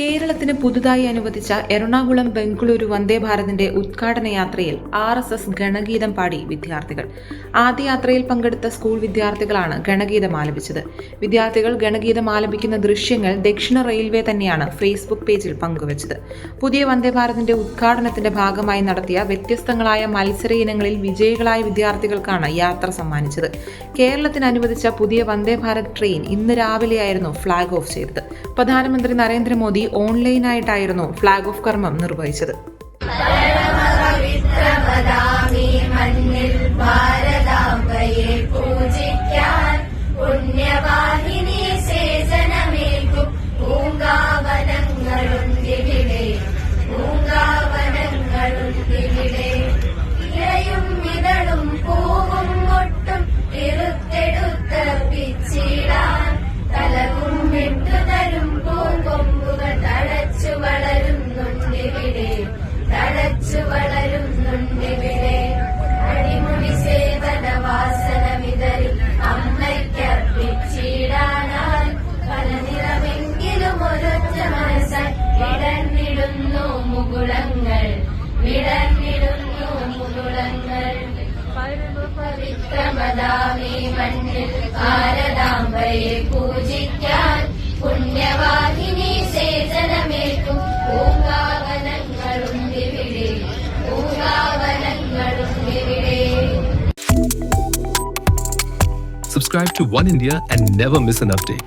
കേരളത്തിന് പുതുതായി അനുവദിച്ച എറണാകുളം ബംഗളൂരു വന്ദേ ഭാരതിന്റെ ഉദ്ഘാടന യാത്രയിൽ ആർ എസ് എസ് ഗണഗീതം പാടി വിദ്യാർത്ഥികൾ. ആദ്യ യാത്രയിൽ പങ്കെടുത്ത സ്കൂൾ വിദ്യാർത്ഥികളാണ് ഗണഗീതം ആലപിച്ചത്. വിദ്യാർത്ഥികൾ ഗണഗീതം ആലപിക്കുന്ന ദൃശ്യങ്ങൾ ദക്ഷിണ റെയിൽവേ തന്നെയാണ് ഫേസ്ബുക്ക് പേജിൽ പങ്കുവച്ചത്. പുതിയ വന്ദേ ഭാരതിന്റെ ഉദ്ഘാടനത്തിന്റെ ഭാഗമായി നടത്തിയ വ്യത്യസ്തങ്ങളായ മത്സര ഇനങ്ങളിൽ വിജയികളായ വിദ്യാർത്ഥികൾക്കാണ് യാത്ര സമ്മാനിച്ചത്. കേരളത്തിന് അനുവദിച്ച പുതിയ വന്ദേ ഭാരത് ട്രെയിൻ ഇന്ന് രാവിലെയായിരുന്നു ഫ്ളാഗ് ഓഫ് ചെയ്തത്. പ്രധാനമന്ത്രി നരേന്ദ്രമോദി ഓൺലൈനായിട്ടായിരുന്നു ഫ്ളാഗ് ഓഫ് കർമ്മം നിർവഹിച്ചത്. വിടർന്നിടുന്നു മുകുളങ്ങൾ വിടർന്നിടുന്നു മുകുളങ്ങൾ. പവിത്രമതാമി മണ്ണിൽ ഭാരതാംബയെ പൂജിക്കാൻ പുണ്യവാഹിനി സേചനമേറ്റു. പൂങ്കാവനങ്ങളുണ്ടിവിടെ പൂങ്കാവനങ്ങളുണ്ടിവിടെ. Subscribe to One India and never miss an update.